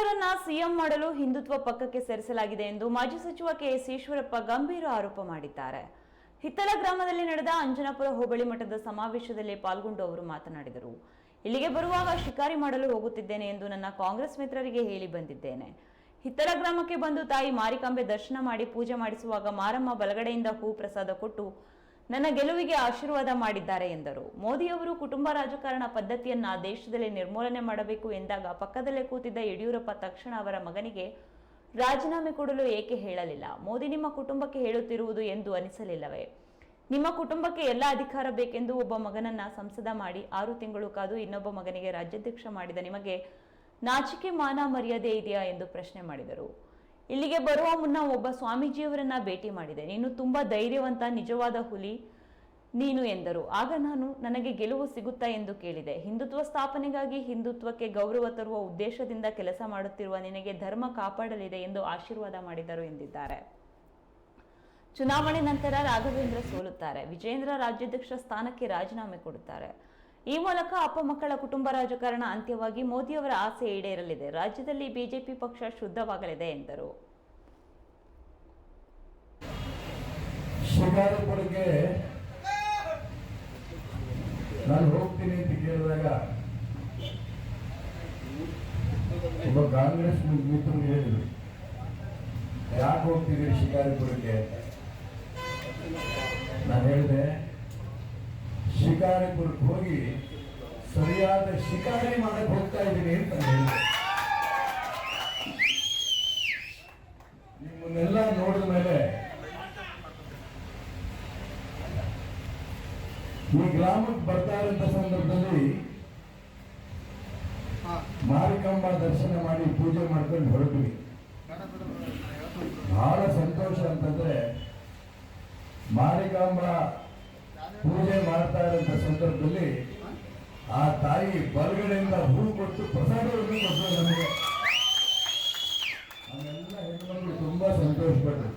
ಅವರನ್ನ ಸಿಎಂ ಮಾಡಲು ಹಿಂದುತ್ವ ಪಕ್ಕಕ್ಕೆ ಸೇರಿಸಲಾಗಿದೆ ಎಂದು ಮಾಜಿ ಸಚಿವ ಕೆಎಸ್ ಈಶ್ವರಪ್ಪ ಗಂಭೀರ ಆರೋಪ ಮಾಡಿದ್ದಾರೆ. ಹಿತ್ತಲ ಗ್ರಾಮದಲ್ಲಿ ನಡೆದ ಅಂಜನಾಪುರ ಹೋಬಳಿ ಮಠದ ಸಮಾವೇಶದಲ್ಲಿ ಪಾಲ್ಗೊಂಡು ಅವರು ಮಾತನಾಡಿದರು. ಇಲ್ಲಿಗೆ ಬರುವಾಗ ಶಿಕಾರಿ ಮಾಡಲು ಹೋಗುತ್ತಿದ್ದೇನೆ ಎಂದು ನನ್ನ ಕಾಂಗ್ರೆಸ್ ಮಿತ್ರರಿಗೆ ಹೇಳಿ ಬಂದಿದ್ದೇನೆ. ಹಿತ್ತಲ ಗ್ರಾಮಕ್ಕೆ ಬಂದು ತಾಯಿ ಮಾರಿಕಾಂಬೆ ದರ್ಶನ ಮಾಡಿ ಪೂಜೆ ಮಾಡಿಸುವಾಗ ಮಾರಮ್ಮ ಬಲಗಡೆಯಿಂದ ಹೂ ಪ್ರಸಾದ ಕೊಟ್ಟು ನನ್ನ ಗೆಲುವಿಗೆ ಆಶೀರ್ವಾದ ಮಾಡಿದ್ದಾರೆ ಎಂದರು. ಮೋದಿಯವರು ಕುಟುಂಬ ರಾಜಕಾರಣ ಪದ್ಧತಿಯನ್ನ ದೇಶದಲ್ಲಿ ನಿರ್ಮೂಲನೆ ಮಾಡಬೇಕು ಎಂದಾಗ ಪಕ್ಕದಲ್ಲೇ ಕೂತಿದ್ದ ಯಡಿಯೂರಪ್ಪ ತಕ್ಷಣ ಅವರ ಮಗನಿಗೆ ರಾಜೀನಾಮೆ ಕೊಡಲು ಏಕೆ ಹೇಳಲಿಲ್ಲ? ಮೋದಿ ನಿಮ್ಮ ಕುಟುಂಬಕ್ಕೆ ಹೇಳುತ್ತಿರುವುದು ಎಂದು ಅನಿಸಲಿಲ್ಲವೇ? ನಿಮ್ಮ ಕುಟುಂಬಕ್ಕೆ ಎಲ್ಲ ಅಧಿಕಾರ ಬೇಕೆಂದು ಒಬ್ಬ ಮಗನನ್ನ ಸಂಸದ ಮಾಡಿ ಆರು ತಿಂಗಳು ಕಾದು ಇನ್ನೊಬ್ಬ ಮಗನಿಗೆ ರಾಜ್ಯಾಧ್ಯಕ್ಷ ಮಾಡಿದ ನಿಮಗೆ ನಾಚಿಕೆ ಮಾನ ಮರ್ಯಾದೆ ಇದೆಯಾ ಎಂದು ಪ್ರಶ್ನೆ ಮಾಡಿದರು. ಇಲ್ಲಿಗೆ ಬರುವ ಮುನ್ನ ಒಬ್ಬ ಸ್ವಾಮೀಜಿಯವರನ್ನ ಭೇಟಿ ಮಾಡಿದೆ. ನೀನು ತುಂಬಾ ಧೈರ್ಯವಂತ, ನಿಜವಾದ ಹುಲಿ ನೀನು ಎಂದರು. ಆಗ ನಾನು ನನಗೆ ಗೆಲುವು ಸಿಗುತ್ತಾ ಎಂದು ಕೇಳಿದೆ. ಹಿಂದುತ್ವ ಸ್ಥಾಪನೆಗಾಗಿ ಹಿಂದುತ್ವಕ್ಕೆ ಗೌರವ ತರುವ ಉದ್ದೇಶದಿಂದ ಕೆಲಸ ಮಾಡುತ್ತಿರುವ ನಿನಗೆ ಧರ್ಮ ಕಾಪಾಡಲಿದೆ ಎಂದು ಆಶೀರ್ವಾದ ಮಾಡಿದರು ಎಂದಿದ್ದಾರೆ. ಚುನಾವಣೆ ನಂತರ ರಾಘವೇಂದ್ರ ಸೋಲುತ್ತಾರೆ. ವಿಜೇಂದ್ರ ರಾಜ್ಯಾಧ್ಯಕ್ಷ ಸ್ಥಾನಕ್ಕೆ ರಾಜೀನಾಮೆ ಕೊಡುತ್ತಾರೆ. ಈ ಮೂಲಕ ಅಪ್ಪ ಮಕ್ಕಳ ಕುಟುಂಬ ರಾಜಕಾರಣ ಅಂತ್ಯವಾಗಿ ಮೋದಿಯವರ ಆಸೆ ಈಡೇರಲಿದೆ. ರಾಜ್ಯದಲ್ಲಿ ಬಿಜೆಪಿ ಪಕ್ಷ ಶುದ್ಧವಾಗಲಿದೆ ಎಂದರು. ಶಿಕಾರಿಪುರಕ್ಕೆ ನಾನು ಹೋಗ್ತೀನಿ ಅಂತ ಕೇಳಿದಾಗ ಒಬ್ಬ ಕಾಂಗ್ರೆಸ್ ಮಿತ್ರರು ಹೇಳಿದ್ರು, ಯಾಕೆ ಹೋಗ್ತಿದ್ದೀರಿ ಶಿಕಾರಿಪುರಕ್ಕೆ? ನಾನು ಹೇಳಿದೆ, ಶಿಕಾರಿಪುರಕ್ಕೆ ಹೋಗಿ ಸರಿಯಾದ ಶಿಕಾರಿ ಮಾಡಕ್ಕೆ ಹೋಗ್ತಾ ಇದ್ದೀನಿ ಅಂತ ಹೇಳಿದೆ. ನಿಮ್ಮನ್ನೆಲ್ಲ ನೋಡಿದ ಮೇಲೆ ಈ ಗ್ರಾಮಕ್ಕೆ ಬರ್ತಾ ಇರೋಂಥ ಸಂದರ್ಭದಲ್ಲಿ ಮಾರಿಕಂಬ ದರ್ಶನ ಮಾಡಿ ಪೂಜೆ ಮಾಡ್ಕೊಂಡು ಹೊರಟ್ವಿ. ಬಹಳ ಸಂತೋಷ ಅಂತಂದ್ರೆ ಮಾರಿಕಾಂಬ ಪೂಜೆ ಮಾಡ್ತಾ ಇರೋಂಥ ಸಂದರ್ಭದಲ್ಲಿ ಆ ತಾಯಿ ಬಲಗಡೆಯಿಂದ ಹೂ ಕೊಟ್ಟು ಪ್ರಸಾದವನ್ನು ಕೊಟ್ಟರು ನಮಗೆ ಅವೆಲ್ಲ ಹೆಣ್ಮಕ್ಳು ತುಂಬಾ ಸಂತೋಷ ಪಟ್ಟರು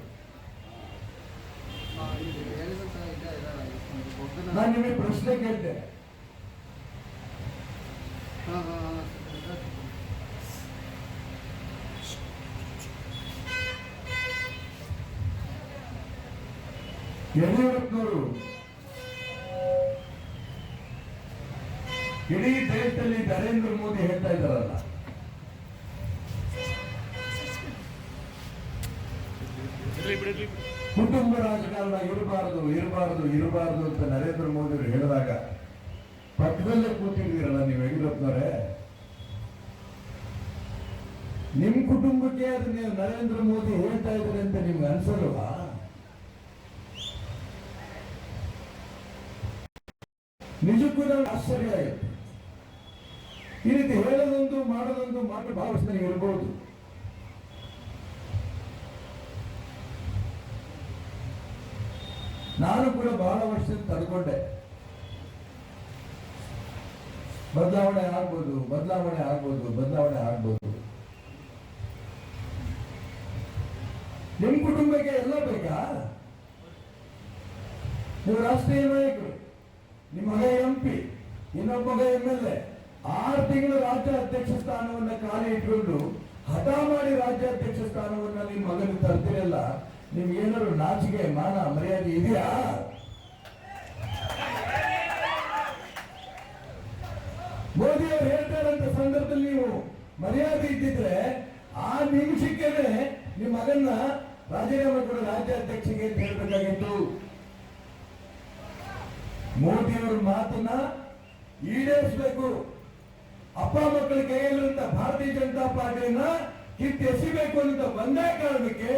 ನಾನು ನಿಮಗೆ ಪ್ರಶ್ನೆ ಕೇಳ್ತೇನೆ ಯಡಿಯೂರಪ್ಪನವರು ಇಡೀ ದೇಶದಲ್ಲಿ ನರೇಂದ್ರ ಮೋದಿ ಹೇಳ್ತಾ ಇದ್ದಾರಲ್ಲ. ಕುಟುಂಬ ರಾಜಕಾರಣ ಇರಬಾರದು ಇರಬಾರದು ಇರಬಾರದು ಅಂತ ನರೇಂದ್ರ ಮೋದಿ ಅವರು ಹೇಳಿದಾಗ ಪಕ್ಕದಲ್ಲೇ ಕೂತಿದ್ದೀರಲ್ಲ ನೀವು ಯಡಿಯೂರಪ್ಪನವರೇ ನಿಮ್ಮ ಕುಟುಂಬಕ್ಕೆ ಅದು ನೀವು ನರೇಂದ್ರ ಮೋದಿ ಹೇಳ್ತಾ ಇದ್ದಾರೆ ಅಂತ ನಿಮ್ಗೆ ಅನ್ಸಲ್ವಾ? ನಿಜಕ್ಕೂ ನಾವು ಆಶ್ಚರ್ಯ ಆಗುತ್ತೆ ಈ ರೀತಿ ಹೇಳದೊಂದು ಮಾಡೋದೊಂದು ಮಾತ್ರ ಭಾವಿಸ್ತಾ ನೀವು ಇರಬಹುದು ನಾನು ಕೂಡ ಬಹಳ ವರ್ಷ ತಡ್ಕೊಂಡೆ. ಬದಲಾವಣೆ ಆಗ್ಬೋದು ಬದಲಾವಣೆ ಆಗ್ಬೋದು ಬದಲಾವಣೆ ಆಗ್ಬೋದು. ನಿಮ್ ಕುಟುಂಬಕ್ಕೆ ಎಲ್ಲ ಬೇಕಾ? ನೀವು ರಾಷ್ಟ್ರೀಯ ನಾಯಕರು. ನಿಮ್ಮ ಮಗ ಎಂ ಪಿ ಇನ್ನೊಬ್ಬ ಮಗ ಎಂ ಎಲ್ ಎ ಆರು ತಿಂಗಳು ರಾಜ್ಯ ಅಧ್ಯಕ್ಷ ಸ್ಥಾನವನ್ನ ಖಾಲಿ ಇಟ್ಕೊಂಡು ಹಠ ಮಾಡಿ ರಾಜ್ಯಾಧ್ಯಕ್ಷ ಸ್ಥಾನವನ್ನ ನಿಮ್ಮ ಮಗನಿಗೆ ತರ್ತಿರಲ್ಲ, ನಿಮ್ಗೆ ಏನಾದ್ರು ನಾಚಿಕೆ, ಮಾನ, ಮರ್ಯಾದೆ ಇದೆಯಾ? ಮೋದಿ ಅವರು ಹೇಳ್ತಾರಂತ ಸಂದರ್ಭದಲ್ಲಿ ನೀವು ಮರ್ಯಾದೆ ಇದ್ದಿದ್ರೆ ಆ ನಿಮಿಷಕ್ಕೇನೆ ನಿಮ್ಮ ಮಗನ್ನ ರಾಜೀನಾಮೆ ಕೊಡ ರಾಜ್ಯಾಧ್ಯಕ್ಷಗೆ ಅಂತ ಹೇಳ್ಬೇಕಾಗಿತ್ತು. ಮೋದಿಯವರ ಮಾತನ್ನ ಈಡೇರಿಸಬೇಕು. ಅಪ್ಪ ಮಕ್ಕಳ ಕೈಯಲ್ಲಿರುವಂತ ಭಾರತೀಯ ಜನತಾ ಪಾರ್ಟಿಯನ್ನ ಕಿತ್ತು ಎಸಿಬೇಕು ಅಂತ ಒಂದೇ ಕಾರಣಕ್ಕೆ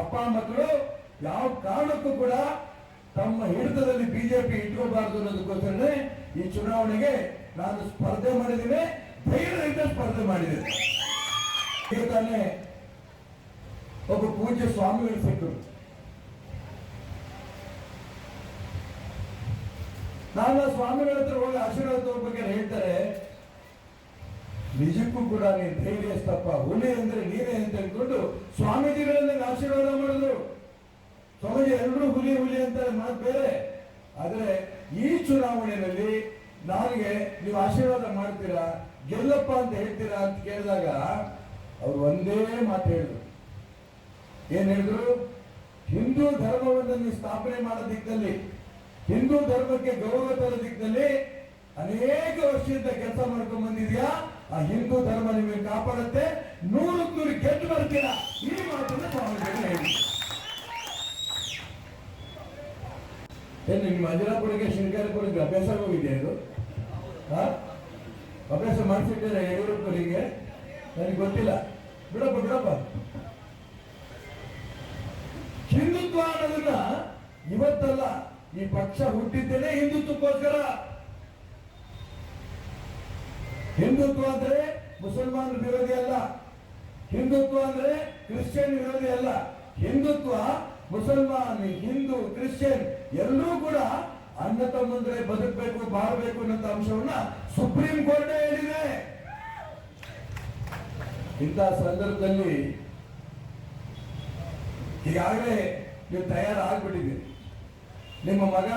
ಅಪ್ಪ ಮಕ್ಕಳು ಯಾವ ಕಾರಣಕ್ಕೂ ಕೂಡ ತಮ್ಮ ಹಿಡಿತದಲ್ಲಿ ಬಿಜೆಪಿ ಇಟ್ಕೋಬಾರದು ಅನ್ನೋದಕ್ಕೋಸ್ಕರನೇ ಈ ಚುನಾವಣೆಗೆ ನಾನು ಸ್ಪರ್ಧೆ ಮಾಡಿದ್ದೇನೆ, ಧೈರ್ಯದಿಂದ ಸ್ಪರ್ಧೆ ಮಾಡಿದ್ದೇನೆ. ಒಬ್ಬ ಪೂಜ್ಯ ಸ್ವಾಮಿಗಳು ಸಿಕ್ಕರು. ನಾನು ಸ್ವಾಮಿಗಳ ಹತ್ರ ಹೋಗಿ ಆಶೀರ್ವಾದ ತಗೋಬೇಕಾದ್ರೆ ಹೇಳ್ತಾರೆ. ನಿಜಕ್ಕೂ ಕೂಡ ನೀನು ತಪ್ಪ ಹುಲಿ ಅಂದ್ರೆ ನೀನೇ ಅಂತ ಹೇಳ್ಕೊಂಡು ಸ್ವಾಮೀಜಿಗಳನ್ನ ಆಶೀರ್ವಾದ ಮಾಡಿದ್ರು. ಸ್ವಾಮೀಜಿ ಎಲ್ಲರೂ ಹುಲಿ ಹುಲಿ ಅಂತ ಮಾತು ಬೇರೆ. ಆದರೆ ಈ ಚುನಾವಣೆಯಲ್ಲಿ ನನಗೆ ನೀವು ಆಶೀರ್ವಾದ ಮಾಡ್ತೀರಾ, ಗೆಲ್ಲಪ್ಪ ಅಂತ ಹೇಳ್ತೀರಾ ಅಂತ ಕೇಳಿದಾಗ ಒಂದೇ ಮಾತು ಹೇಳಿದ್ರು. ಏನ್ ಹೇಳಿದ್ರು? ಹಿಂದೂ ಧರ್ಮವನ್ನು ಸ್ಥಾಪನೆ ಮಾಡೋ ದಿಕ್ಕಲ್ಲಿ ಹಿಂದೂ ಧರ್ಮಕ್ಕೆ ಗೌರವ ತರೋ ದಿಕ್ಕಲ್ಲಿ ಅನೇಕ ವರ್ಷದಿಂದ ಕೆಲಸ ಮಾಡ್ಕೊಂಡ್ ಬಂದಿದ್ಯಾ? ಆ ಹಿಂದೂ ಧರ್ಮ ನಿಮಗೆ ಕಾಪಾಡುತ್ತೆ. ನೂರಕ್ಕೆ ನೂರು ಗೆದ್ದು ಬರ್ತೀರಾ? ಈ ಮಾತನ್ನು ಸ್ವಾಮಿಗಳು ಹೇಳಿ ನಿಮ್ಮ ಮಂಜುನಾಪುರಕ್ಕೆ ಶಿವಕಾರಿಪುರಕ್ಕೆ ಅಭ್ಯಾಸ ಹೋಗಿದೆ ಅದು? ಅಭ್ಯಾಸ ಯಡಿಯೂರಪ್ಪ ಯಡಿಯೂರಪ್ಪನಿಗೆ? ನನಗೆ ಗೊತ್ತಿಲ್ಲ. ಬಿಡಪ್ಪ ಬಿಡಪ್ಪ. ಹಿಂದುತ್ವ ಅನ್ನೋದನ್ನ ಇವತ್ತಲ್ಲ ಈ ಪಕ್ಷ ಹುಟ್ಟಿದ್ದೇನೆ ಹಿಂದುತ್ವಕ್ಕೋಸ್ಕರ. ಹಿಂದುತ್ವ ಅಂದ್ರೆ ಮುಸಲ್ಮಾನ ವಿರೋಧಿ ಅಲ್ಲ. ಹಿಂದುತ್ವ ಅಂದ್ರೆ ಕ್ರಿಶ್ಚಿಯನ್ ವಿರೋಧಿ ಅಲ್ಲ. ಹಿಂದುತ್ವ ಮುಸಲ್ಮಾನ್, ಹಿಂದೂ, ಕ್ರಿಶ್ಚಿಯನ್ ಎಲ್ಲರೂ ಕೂಡ ಅಣ್ಣ ತಮ್ಮಂದ್ರೆ ಬದುಕಬೇಕು, ಬಾಳ್ಬೇಕು ಅನ್ನೋ ಅಂಶವನ್ನ ಸುಪ್ರೀಂ ಕೋರ್ಟ್ ಹೇಳಿದೆ. ಇಂಥ ಸಂದರ್ಭದಲ್ಲಿ ಈಗಾಗಲೇ ನೀವು ತಯಾರಾಗ್ಬಿಟ್ಟಿದ್ದೀರಿ. ನಿಮ್ಮ ಮಗ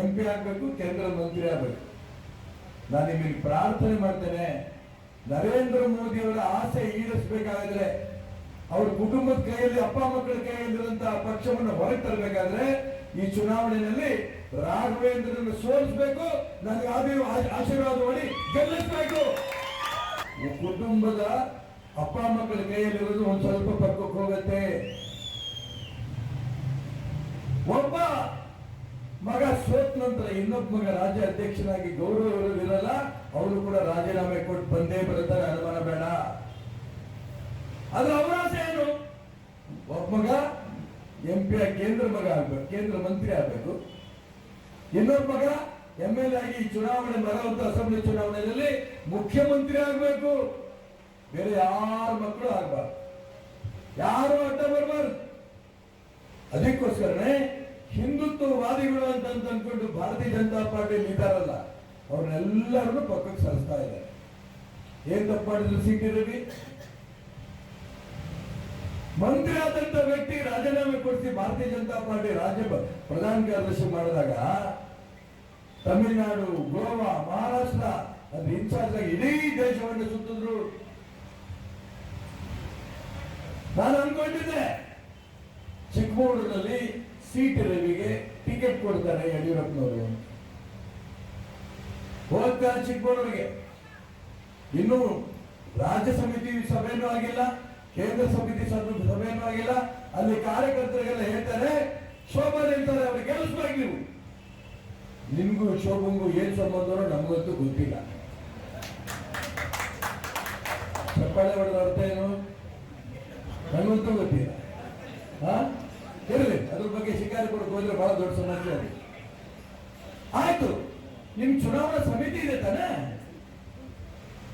ಎಂ ಪಿ ಆಗಬೇಕು, ಕೇಂದ್ರ ಮಂತ್ರಿ ಆಗಬೇಕು. ನಾನು ನಿಮಗೆ ಪ್ರಾರ್ಥನೆ ಮಾಡ್ತೇನೆ. ನರೇಂದ್ರ ಮೋದಿ ಅವರ ಆಸೆ ಈಡೇರಿಸಬೇಕಾದ್ರೆ, ಅವ್ರ ಕುಟುಂಬದ ಕೈಯಲ್ಲಿ ಅಪ್ಪ ಮಕ್ಕಳ ಕೈಯಲ್ಲಿರುವಂತಹ ಪಕ್ಷವನ್ನು ಹೊರಗೆ ತರಬೇಕಾದ್ರೆ, ಈ ಚುನಾವಣೆಯಲ್ಲಿ ರಾಘವೇಂದ್ರನ್ನು ಸೋಲಿಸಬೇಕು ನನಗೆ ಅದೇ ಆಶೀರ್ವಾದ ಮಾಡಿ ಗೆಲ್ಲಿಸಬೇಕು. ಕುಟುಂಬದ ಅಪ್ಪ ಮಕ್ಕಳ ಕೈಯಲ್ಲಿರೋದು ಒಂದು ಸ್ವಲ್ಪ ಪಕ್ಕಕ್ಕೆ ಹೋಗುತ್ತೆ. ಒಬ್ಬ ಮಗ ಸೋತ್ ನಂತರ ಇನ್ನೊಬ್ಬ ಮಗ ರಾಜ್ಯ ಅಧ್ಯಕ್ಷನಾಗಿ ಗೌರವ ಇರೋದಿರಲ್ಲ ಅವರು ಕೂಡ ರಾಜೀನಾಮೆ ಕೊಟ್ಟು ಬಂದೇ ಬರುತ್ತಾರೆ, ಅನುಮಾನ ಬೇಡ. ಆದ್ರೆ ಅವರ ಆಸೆ ಏನು? ಒಬ್ಬ ಮಗ ಎಂ ಪಿ ಕೇಂದ್ರ ಮಗ ಆಗ್ಬೇಕು, ಕೇಂದ್ರ ಮಂತ್ರಿ ಆಗ್ಬೇಕು. ಇನ್ನೊಬ್ಬ ಮಗ ಎಂ ಎಲ್ ಆಗಿ ಈ ಚುನಾವಣೆ ಬರುವಂತ ಅಸೆಂಬ್ಲಿ ಚುನಾವಣೆಯಲ್ಲಿ ಮುಖ್ಯಮಂತ್ರಿ ಆಗ್ಬೇಕು. ಬೇರೆ ಯಾರ ಮಕ್ಕಳು ಆಗ್ಬಾರ್ದು. ಯಾರು ಅಡ್ಡ ಬರಬಾರ್ದು. ಅದಕ್ಕೋಸ್ಕರನೇ ಅಂತ ಅನ್ಕೊಂಡು ಭಾರತೀಯ ಜನತಾ ಪಾರ್ಟಿಯಲ್ಲಿ ಇದ್ದಾರಲ್ಲ ಅವ್ರನ್ನೆಲ್ಲರನ್ನು ಪಕ್ಕಕ್ಕೆ ಸರಿಸ್ತಾ ಇದ್ದಾರೆ. ಏನ್ ತಪ್ಪು ಮಾಡಿದ್ರು ಸಿ ಟಿ ರವಿ? ಮಂತ್ರಿ ಆದಂತ ವ್ಯಕ್ತಿ ರಾಜೀನಾಮೆ ಕೊಡಿಸಿ ಭಾರತೀಯ ಜನತಾ ಪಾರ್ಟಿ ರಾಜ್ಯ ಪ್ರಧಾನ ಕಾರ್ಯದರ್ಶಿ ಮಾಡಿದಾಗ, ತಮಿಳುನಾಡು, ಗೋವಾ, ಮಹಾರಾಷ್ಟ್ರ, ಅದು ಇನ್ಚಾರ್ಜ್ ಆಗಿ ಇಡೀ ದೇಶವನ್ನು ಸುತ್ತಿದ್ರು. ನಾನು ಅನ್ಕೊಂಡಿದ್ದೆ, ಚಿಕ್ಕಮಗಳೂರಿನಲ್ಲಿ ಸೀಟ್ ರವಿಗೆ ಟಿಕೆಟ್ ಕೊಡ್ತಾರೆ ಯಡಿಯೂರಪ್ಪನವರು. ಹೋಗ್ತಾರೆ ಚಿಕ್ಕಮಗಳೂರಿಗೆ. ಇನ್ನು ರಾಜ್ಯ ಸಮಿತಿ ಸಭೆಯೂ ಆಗಿಲ್ಲ, ಕೇಂದ್ರ ಸಮಿತಿ ಸಭೆ- ಸಭೆನೂ ಆಗಿಲ್ಲ. ಅಲ್ಲಿ ಕಾರ್ಯಕರ್ತರಿಗೆಲ್ಲ ಹೇಳ್ತಾರೆ, ಶೋಭಾ ಹೇಳ್ತಾರೆ ಅವ್ರಿಗೆ ಗೆಲ್ಲಿಸ್ಬೇಕು ನೀವು. ನಿಮ್ಗೂ ಶೋಭಂಗೂ ಏನ್ ಸಂಬಂಧನೋ ನಮಗಂತೂ ಗೊತ್ತಿಲ್ಲ. ಚಪ್ಪಾಳೆ ಹೊಡೆದ ಅರ್ಥ ಏನು? ನನಗಂತೂ ಗೊತ್ತಿಲ್ಲ. ಹಾ ಇರಲಿ ಅದ್ರ ಬಗ್ಗೆ ಶಿಕಾರಿಪುರಕ್ಕೆ ಹೋದ್ರೆ ಬಹಳ ದೊಡ್ಡ ಸಮಸ್ಯೆ ಅದು. ಆಯ್ತು, ನಿಮ್ ಚುನಾವಣಾ ಸಮಿತಿ ಇದೆ ತಾನೆ?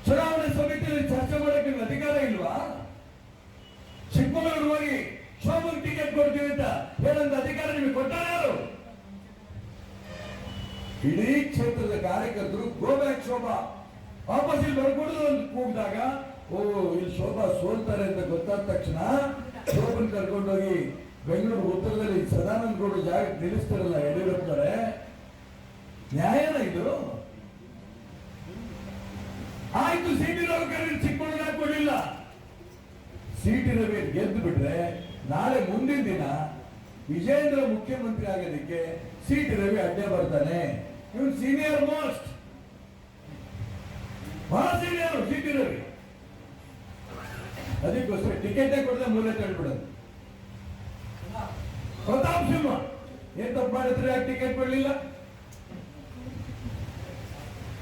ಚುನಾವಣಾ ಸಮಿತಿಯಲ್ಲಿ ಚರ್ಚೆ ಮಾಡಕ್ಕೆ ನಿಮ್ಗೆ ಅಧಿಕಾರ ಇಲ್ವಾ? ಚಿಕ್ಕಮಗಳೂರು ಹೋಗಿ ಶೋಭನ್ ಟಿಕೆಟ್ ಕೊಡ್ತೀವಿ ಅಂತ ಹೇಳಂತ ಅಧಿಕಾರ ನಿಮಗೆ ಕೊಟ್ಟಾರ ಯಾರು? ಇಡೀ ಕ್ಷೇತ್ರದ ಕಾರ್ಯಕರ್ತರು ಗೋ ಬ್ಯಾಕ್ ಶೋಭಾ. ವಾಪಸ್ ಇಲ್ಲಿ ಬರ್ಕೊಡುದು ಅಂತ ಕೂಗಿದಾಗ, ಓ, ಇಲ್ಲಿ ಶೋಭಾ ಸೋಲ್ತಾರೆ ಅಂತ ಗೊತ್ತಾದ ತಕ್ಷಣ ಶೋಭನ್ ಕರ್ಕೊಂಡೋಗಿ ಬೆಂಗಳೂರು ಉತ್ತರದಲ್ಲಿ ಸದಾನಂದ ಗೌಡ ಜಾಗ ನಿಲ್ಲಿಸ್ತಾರಲ್ಲ ಯಡಿಯೂರಪ್ಪನವರೇ ನ್ಯಾಯನ ಇದು? ಆಯ್ತು, ಸಿಟಿ ರವಿ ಕರೆದು ಚಿಕ್ಕಮಗಳೂರು ಹಾಕೊಡ್ಲಿಲ್ಲ ಸಿಟಿ ರವಿ ಗೆದ್ದು ಬಿಟ್ರೆ ನಾಳೆ ಮುಂದಿನ ದಿನ ವಿಜೇಂದ್ರ ಮುಖ್ಯಮಂತ್ರಿ ಆಗೋದಕ್ಕೆ ಸಿಟಿ ರವಿ ಅಡ್ಡೆ ಬರ್ತಾನೆ. ಇವನು ಸೀನಿಯರ್ ಮೋಸ್ಟ್ ಬಹಳ ಸೀನಿಯರ್ ಸಿಟಿ ರವಿ ಅದಕ್ಕೋಸ್ಕರ ಟಿಕೆಟೇ ಕೊಡದೆ ಮೂಲೆ ತಳ್ಬಿಡೋದು ಏನ್ ತಪ್ಪು ಮಾಡಿದ್ರೆ ಯಾಕೆ ಟಿಕೆಟ್ ಬಿಡಲಿಲ್ಲ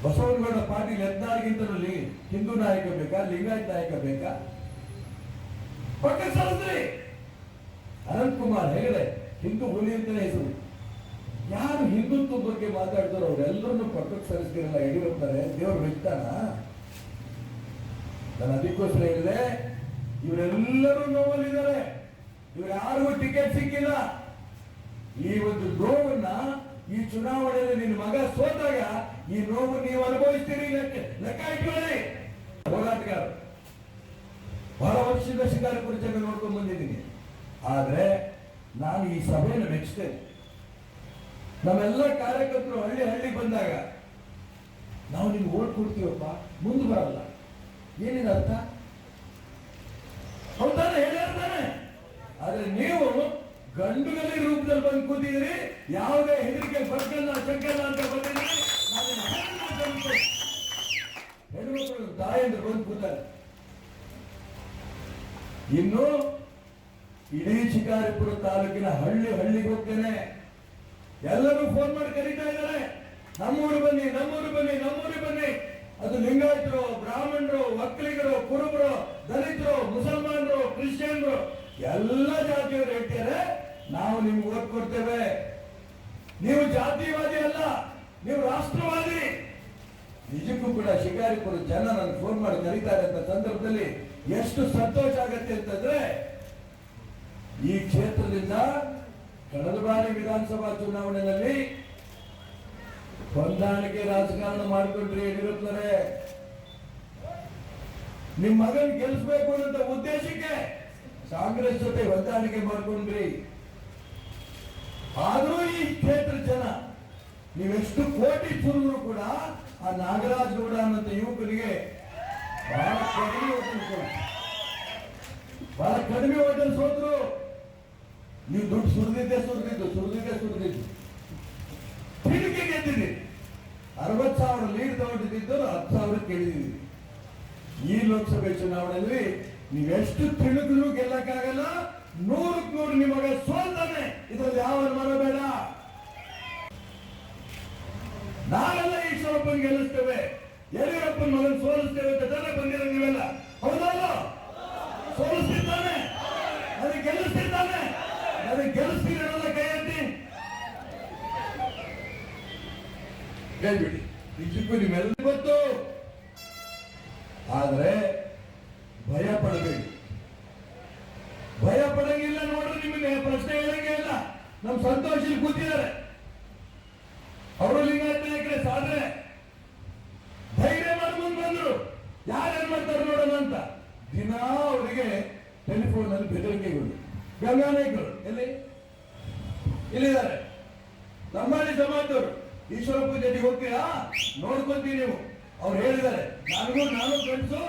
ಬಸವನಗೌಡ ಪಾಟೀಲ್ ಯತ್ನಾಳ್ಗಿಂತಲೂ ಲಿ- ಹಿಂದೂ ನಾಯಕ ಬೇಕಾ, ಲಿಂಗಾಯತ್ ನಾಯಕ ಬೇಕಾ? ಸರಿಸ್ರಿ ಅನಂತ್ ಕುಮಾರ್ ಹೆಗಡೆ, ಹಿಂದೂ ಹುಲಿ ಅಂತಲೇ ಹೆಸರು. ಯಾರು ಹಿಂದುತ್ವ ಬಗ್ಗೆ ಮಾತಾಡ್ತಾರೋ ಅವರೆಲ್ಲರನ್ನು ಪಕ್ಕಕ್ಕೆ ಸರಿಸ್ತಿರಲ್ಲ ಯಡಿಯೂರಪ್ಪರೆ ದೇವ್ರು ಬಿಡ್ತಾನ ನಾನು ಅದಕ್ಕೋಸ್ಕರ ಹೇಳಿದೆ, ಇವರೆಲ್ಲರೂ ನೋವಲ್ಲಿದ್ದಾರೆ. ಇವ್ರು ಯಾರಿಗೂ ಟಿಕೆಟ್ ಸಿಕ್ಕಿಲ್ಲ. ಈ ಒಂದು ನೋವನ್ನ ಈ ಚುನಾವಣೆಯಲ್ಲಿ ನಿನ್ನ ಮಗ ಸೋತಾಗ ಈ ನೋವು ನೀವು ಅನುಭವಿಸ್ತೀರಿ ಲೆಕ್ಕ ಇಟ್ಕೊಳ್ಳಿ. ಹೋರಾಟಗಾರ. ಬಹಳ ವರ್ಷದ ಶಿಕಾರಿಪುರ ಜನ ನೋಡ್ಕೊಂಡು ಬಂದಿದ್ದೀನಿ. ಆದ್ರೆ ನಾನು ಈ ಸಭೆಯನ್ನು ಮೆಚ್ಚುತ್ತೇನೆ ನಮ್ಮೆಲ್ಲ ಕಾರ್ಯಕರ್ತರು ಹಳ್ಳಿ ಹಳ್ಳಿ ಬಂದಾಗ ನಾವು ನಿಮ್ಗೆ ಓಟ್ ಕೊಡ್ತೀವಪ್ಪ, ಮುಂದೆ ಬರಲ್ಲ. ಏನಿದೆ ಅರ್ಥ? ಆದ್ರೆ ನೀವು ಗಂಡುಗಲಿ ರೂಪದಲ್ಲಿ ಬಂದು ಕೂತಿದ್ದೀರಿ. ಯಾವುದೇ ಹೆದರಿಕೆ ಬಗ್ಗಲ್ಲ ಚಗ್ಗಲ್ಲ ಅಂತ ಬಂದಿದ್ದೀರಿ. ನಾನು ಹೆಣ್ಣು ಬಂದು ಹೆಣ್ಮಕ್ಳು ತಾಯಂದ್ರು ಬಂದು ಕೂತಾರೆ. ಇನ್ನು ಇಡೀ ಶಿಕಾರಿಪುರ ತಾಲೂಕಿನ ಹಳ್ಳಿ ಹಳ್ಳಿಗೆ ಹೋಗ್ತೇನೆ. ಎಲ್ಲರೂ ಫೋನ್ ಮಾಡಿ ಕರೀತಾ ಇದ್ದಾರೆ. ನಮ್ಮೂರು ಬನ್ನಿ ನಮ್ಮೂರು ಬನ್ನಿ ನಮ್ಮೂರಿಗೆ ಬನ್ನಿ. ಅದು ಲಿಂಗಾಯತರು, ಬ್ರಾಹ್ಮಣರು ಒಕ್ಕಲಿಗರು ಕುರುಬರು, ದಲಿತರು, ಮುಸಲ್ಮಾನರು, ಕ್ರಿಶ್ಚಿಯನ್ರು ಎಲ್ಲ ಜಾತಿಯವರು ಹೇಳ್ತಾರೆ ನಾವು ನಿಮ್ಗೆ ಓಟ್ ಕೊಡ್ತೇವೆ. ನೀವು ಜಾತಿವಾದಿ ಅಲ್ಲ, ನೀವು ರಾಷ್ಟ್ರವಾದಿ. ನಿಜಕ್ಕೂ ಕೂಡ ಶಿಕಾರಿಪುರ ಜನ ನನ್ನ ಫೋನ್ ಮಾಡಿ ಕರೀತಾರೆ ಅಂತ ಸಂದರ್ಭದಲ್ಲಿ ಎಷ್ಟು ಸಂತೋಷ ಆಗತ್ತೆ ಅಂತಂದ್ರೆ, ಈ ಕ್ಷೇತ್ರದಿಂದ ಕಳೆದ ಬಾರಿ ವಿಧಾನಸಭಾ ಚುನಾವಣೆಯಲ್ಲಿ ಹೊಂದಾಣಿಕೆ ರಾಜಕಾರಣ ಮಾಡಿಕೊಂಡ್ರಿ ಯಡಿಯೂರಪ್ಪನವರೇ. ನಿಮ್ಮ ಮಗನ್ ಗೆಲ್ಲಿಸ್ಬೇಕು ಅನ್ನೋ ಉದ್ದೇಶಕ್ಕೆ ಕಾಂಗ್ರೆಸ್ ಜೊತೆ ಹೊಂದಾಣಿಕೆ ಮಾಡ್ಕೊಂಡ್ರಿ ಆದ್ರೂ ಈ ಕ್ಷೇತ್ರ ಜನ, ನೀವೆಷ್ಟು ಕೋಟಿ ಸುರಿದ್ರು ಕೂಡ ಆ ನಾಗರಾಜ್ ಗೌಡ ಅನ್ನೋ ಯುವಕರಿಗೆ ಬಹಳ ಕಡಿಮೆ ಓಟಲ್ ಬಹಳ ಕಡಿಮೆ ಓಟಲ್ ಸೋತ್ರು. ನೀವು ದುಡ್ಡು ಸುರಿದಿದ್ದೆ ಸುರಿದಿದ್ದು ಸುರಿದಿದ್ದೆ ಸುರಿದಿದ್ದು. ತಿರುಗಿ ಗೆದ್ದಿದ್ದೀರಿ. ಅರವತ್ತು ಸಾವಿರ ಲೀಡ್ ತಗೊಂಡಿದ್ದು ಹತ್ತು ಸಾವಿರ ಕೇಳಿದ್ದೀರಿ ಈ ಲೋಕಸಭೆ ಚುನಾವಣೆಯಲ್ಲಿ ನೀವೆಷ್ಟು ತಿಳಿದ್ರು ಗೆಲ್ಲಕ್ಕಾಗಲ್ಲ, ನೂರಕ್ ನೂರು ನಿಮಗೆ ಸೋಲ್ತಾನೆ ಇದ್ರಲ್ಲಿ ಯಾವ ಮರಬೇಡ? ಬೇಡ ನಾವೆಲ್ಲ ಈಶ್ವರಪ್ಪನ್ ಗೆಲ್ಲಿಸ್ತೇವೆ. ಯಡಿಯೂರಪ್ಪನ ಮಗನ್ ಸೋಲಿಸ್ತೇವೆ ಅಂತ ಜನ ಬಂದಿರೋ ನೀವೆಲ್ಲ. ಹೌದಲ್ಲ ಇಲ್ಲಿ ಕೂತಿದ್ದಾರೆ ಅವರು ಲಿಂಗಾಯತ ನಾಯಕರೇ ಸಾದ್ರೆ ಧೈರ್ಯ ಮಾಡಿ ಮುಂದೆ ಬಂದ್ರು. ಯಾರ್ಯಾರು ಮಾಡ್ತಾರೆ ನೋಡೋಣ ಅಂತ. ದಿನ ಅವರಿಗೆ ಟೆಲಿಫೋನ್ ಅಲ್ಲಿ ಬೆದರಿಕೆಗಳು ಗಂಗಾ ನಾಯಕರು ಎಲ್ಲಿ? ಇಲ್ಲಿದ್ದಾರೆ. ನಮ್ಮಲ್ಲಿ ಸಮಾಜದವರು ಈಶ್ವರಪ್ಪ ಜೊತೆಗೆ ಹೋಗ್ತೀರಾ? ನೋಡ್ಕೊಂತೀವಿ ನೀವು. ಅವ್ರು ಹೇಳಿದ್ದಾರೆ ನನಗೂ ನಾನು ಫ್ರೆಂಡ್ಸು